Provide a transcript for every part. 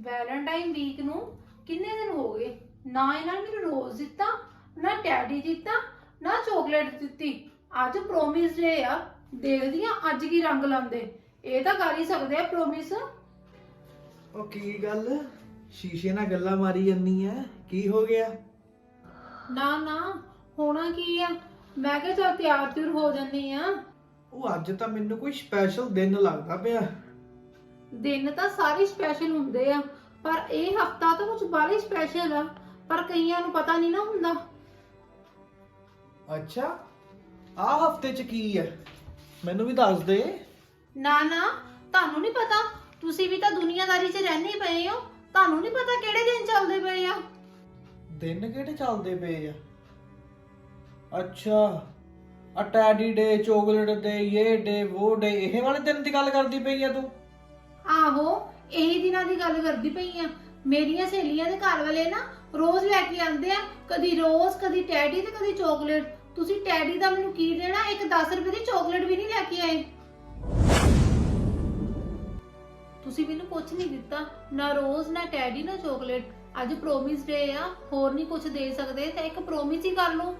Valentine week ਨੂੰ ਕਿੰਨੇ ਦਿਨ ਹੋ ਗਏ? ਨਾ ਇਹਨਾਂ ਨੇ ਮੈਨੂੰ ਰੋਜ਼ ਦਿੱਤਾ ਨਾ ਟੈਡੀ ਦਿੱਤਾ ਨਾ ਚਾਕਲੇਟ ਦਿੱਤੀ। ਅੱਜ ਪ੍ਰੋਮਿਸ ਡੇ ਆ ਦੇਖਦੀ ਆ ਅੱਜ ਕੀ ਰੰਗ ਲਾਉਂਦੇ। ਇਹ ਤਾਂ ਕਰ ਹੀ ਸਕਦੇ ਆ ਪ੍ਰੋਮਿਸ ਉਹ ਕੀ ਗੱਲ? ਸ਼ੀਸ਼ੇ ਨਾਲ ਗੱਲਾਂ ਮਾਰੀ ਜੰਨੀ ਐ। ਕੀ ਹੋ ਗਿਆ? ਨਾ ਨਾ ਹੋਣਾ ਕੀ ਆ? ਮੈਂ ਕਿਹਾ ਚੱਲ ਤਿਆਰ ਤਿਉਰ ਹੋ ਜੰਨੀ ਆ। ਉਹ ਅੱਜ ਤਾਂ ਮੈਨੂੰ ਕੋਈ ਸਪੈਸ਼ਲ ਦਿਨ ਲੱਗਦਾ ਪਿਆ। ਦਿਨ ਤਾਂ ਸਾਰੇ ਸਪੈਸ਼ਲ ਹੁੰਦੇ ਆ ਪਰ ਇਹ ਹਫਤਾ ਤਾਂ ਕੁਝ ਬਾਲੀ ਸਪੈਸ਼ਲ ਆ ਪਰ ਕਈਆਂ ਨੂੰ ਪਤਾ ਨਹੀਂ ਨਾ ਹੁੰਦਾ। ਅੱਛਾ ਆਹ ਹਫ਼ਤੇ ਚ ਕੀ ਐ ਮੈਨੂੰ ਵੀ ਦੱਸ ਦੇ। ਨਾ ਨਾ ਤੁਹਾਨੂੰ ਨਹੀਂ ਪਤਾ ਤੁਸੀਂ ਵੀ ਤਾਂ ਦੁਨੀਆਦਾਰੀ 'ਚ ਰਹਿੰਦੇ ਹੀ ਪਏ ਹੋ ਤੁਹਾਨੂੰ ਨਹੀਂ ਪਤਾ ਕਿਹੜੇ ਦਿਨ ਚੱਲਦੇ ਪਏ ਆ। ਦਿਨ ਕਿਹੜੇ ਚੱਲਦੇ ਪਏ ਆ? ਅੱਛਾ ਆ ਟੈਡੀ ਡੇ ਚੋਕਲੇਟ ਡੇ ਇਹ ਡੇ ਉਹ ਡੇ ਇਹ ਵਾਲੇ ਦਿਨ ਦੀ ਗੱਲ ਕਰਦੀ ਪਈ ਆ ਤੂੰ? ਆਹੋ, ਇਹੀ ਦਿਨਾਂ ਦੀ ਗੱਲ ਕਰਦੀ ਪਈ ਆ। ਮੇਰੀਆਂ ਸਹੇਲੀਆਂ ਦੇ ਘਰ ਵਾਲੇ ਨਾ ਰੋਜ਼ ਲੈ ਕੇ ਆਉਂਦੇ ਆ, ਕਦੀ ਰੋਜ਼, ਕਦੀ ਟੈਡੀ ਤੇ ਕਦੀ ਚਾਕਲੇਟ। ਤੁਸੀਂ ਟੈਡੀ ਦਾ ਮੈਨੂੰ ਕੀ ਦੇਣਾ? ਇੱਕ 10 ਰੁਪਏ ਦੀ ਚਾਕਲੇਟ ਵੀ ਨਹੀਂ ਲੈ ਕੇ ਆਏ। ਤੁਸੀਂ ਮੈਨੂੰ ਕੁਝ ਨਹੀਂ ਦਿੱਤਾ, ਨਾ ਰੋਜ਼, ਨਾ ਟੈਡੀ, ਨਾ ਚਾਕਲੇਟ। ਅੱਜ ਪ੍ਰੋਮਿਸ ਡੇ ਆ, ਹੋਰ ਨਹੀਂ ਕੁਝ ਦੇ ਸਕਦੇ, ਤੇ ਇੱਕ ਪ੍ਰੋਮਿਸ ਹੀ ਕਰ ਲਓ।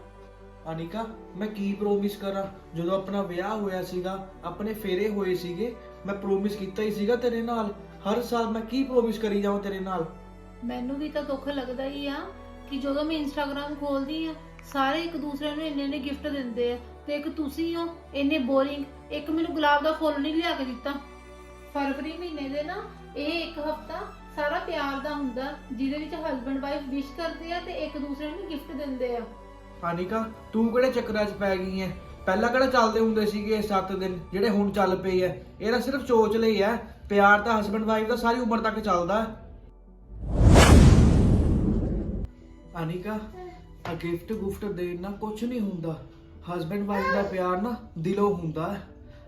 ਅਨਿਕਾ, ਮੈਂ ਕੀ ਪ੍ਰੋਮਿਸ ਕਰਾਂ? ਜਦੋਂ ਆਪਣਾ ਵਿਆਹ ਹੋਇਆ ਸੀਗਾ, ਆਪਣੇ ਫੇਰੇ ਹੋਏ ਸੀਗੇ ਮੈਂ ਪ੍ਰੋਮਿਸ ਕੀਤਾ ਹੀ ਸੀਗਾ ਤੇਰੇ ਨਾਲ। ਹਰ ਸਾਲ ਮੈਂ ਕੀ ਪ੍ਰੋਮਿਸ ਕਰੀ ਜਾਵਾਂ ਤੇਰੇ ਨਾਲ? ਮੈਨੂੰ ਵੀ ਤਾਂ ਦੁੱਖ ਲੱਗਦਾ ਹੀ ਆ ਕਿ ਜਦੋਂ ਮੈਂ ਇੰਸਟਾਗ੍ਰam ਖੋਲਦੀ ਆ ਸਾਰੇ ਇੱਕ ਦੂਸਰੇ ਨੂੰ ਇੰਨੇ ਇੰਨੇ ਗਿਫਟ ਦਿੰਦੇ ਆ ਤੇ ਇੱਕ ਤੁਸੀਂ ਹੋ ਇੰਨੇ ਬੋਰਿੰਗ ਇੱਕ ਮੈਨੂੰ ਗੁਲਾਬ ਦਾ ਫੁੱਲ ਨਹੀਂ ਲਿਆ ਕੇ ਦਿੱਤਾ। ਫਰਵਰੀ ਮਹੀਨੇ ਦੇ ਨਾ ਇਹ ਇੱਕ ਹਫਤਾ ਸਾਰਾ ਪਿਆਰ ਦਾ ਹੁੰਦਾ ਜਿਹਦੇ ਵਿੱਚ ਹਸਬੰਡ ਵਾਈਫ ਵਿਸ਼ ਕਰਦੇ ਆ ਤੇ ਇੱਕ ਦੂਸਰੇ ਨੂੰ ਗਿਫਟ ਦਿੰਦੇ ਆ। ਅਨਿਕਾ ਤੂੰ ਕਿਹੜੇ ਚੱਕਰਾਂ 'ਚ ਪੈ ਗਈ ਐ? ਪਹਿਲਾਂ ਕਿਹੜਾ ਚੱਲਦੇ ਹੁੰਦੇ ਸੀਗੇ 7 ਦਿਨ, ਜਿਹੜੇ ਹੁਣ ਚੱਲ ਪਏ ਐ ਇਹ ਤਾਂ ਸਿਰਫ ਚੋਚ ਲਈ ਐ ਪਿਆਰ ਤਾਂ ਹਸਬੰਡ ਵਾਈਫ ਦਾ ਸਾਰੀ ਉਮਰ ਤੱਕ ਚੱਲਦਾ। ਅਨਿਕਾ ਆ ਗਿਫਟ ਗੁਫਟ ਦੇਣ ਨਾਲ ਕੁਝ ਨਹੀਂ ਹੁੰਦਾ। ਹਸਬੰਡ ਵਾਈਫ ਦਾ ਪਿਆਰ ਨਾ ਦਿਲੋਂ ਹੁੰਦਾ ਹੈ।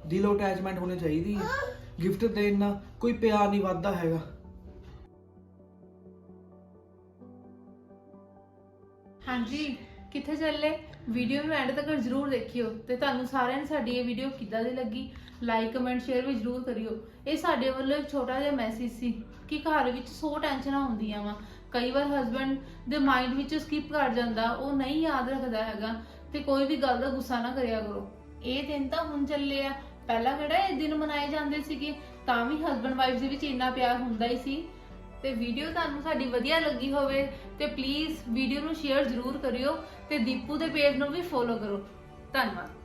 ਦਿਲੋਂ ਅਟੈਚਮੈਂਟ ਹੋਣੀ ਚਾਹੀਦੀ ਹੈ। ਗਿਫਟ ਦੇਣ ਨਾਲ ਕੋਈ ਪਿਆਰ ਨਹੀਂ ਵੱਧਦਾ ਹੈਗਾ। ਹਾਂਜੀ। ਕਿੱਥੇ ਚੱਲੇ? ਵੀਡੀਓ ਨੂੰ ਐਂਡ ਤੱਕ ਜ਼ਰੂਰ ਦੇਖਿਓ ਤੇ ਤੁਹਾਨੂੰ ਸਾਰਿਆਂ ਨੂੰ ਸਾਡੀ ਇਹ ਵੀਡੀਓ ਕਿੱਦਾਂ ਦੀ ਲੱਗੀ? ਲਾਈਕ ਕਮੈਂਟ ਸ਼ੇਅਰ ਵੀ ਜ਼ਰੂਰ ਕਰਿਓ। ਇਹ ਸਾਡੇ ਵੱਲੋਂ ਇੱਕ ਛੋਟਾ ਜਿਹਾ ਮੈਸੇਜ ਸੀ ਕਿ ਘਰ ਵਿੱਚ ਸੌ ਟੈਨਸ਼ਨਾਂ ਹੁੰਦੀਆਂ ਵਾ। ਕਈ ਵਾਰ ਹਸਬੰਡ ਦੇ ਮਾਈਂਡ ਵਿੱਚ ਸਕਿਪ ਕਰ ਜਾਂਦਾ, ਉਹ ਨਹੀਂ ਯਾਦ ਰੱਖਦਾ ਹੈਗਾ ਤੇ ਕੋਈ ਵੀ ਗੱਲ ਦਾ ਗੁੱਸਾ ਨਾ ਕਰਿਆ ਕਰੋ। ਇਹ ਦਿਨ ਤਾਂ ਹੁਣ ਚੱਲੇ ਆ। ਪਹਿਲਾਂ ਕਿਹੜਾ ਇਹ ਦਿਨ ਮਨਾਏ ਜਾਂਦੇ ਸੀਗੇ? ਤਾਂ ਵੀ ਹਸਬੰਡ ਵਾਈਫ ਦੇ ਵਿੱਚ ਇੰਨਾ ਪਿਆਰ ਹੁੰਦਾ ਹੀ ਸੀ। ਤੇ ਵੀਡੀਓ ਤੁਹਾਨੂੰ ਸਾਡੀ ਵਧੀਆ ਲੱਗੀ ਹੋਵੇ ਤੇ ਪਲੀਜ਼ ਵੀਡੀਓ ਨੂੰ ਸ਼ੇਅਰ ਜ਼ਰੂਰ ਕਰਿਓ ਤੇ ਦੀਪੂ ਦੇ ਪੇਜ ਨੂੰ ਵੀ ਫੋਲੋ ਕਰੋ। ਧੰਨਵਾਦ।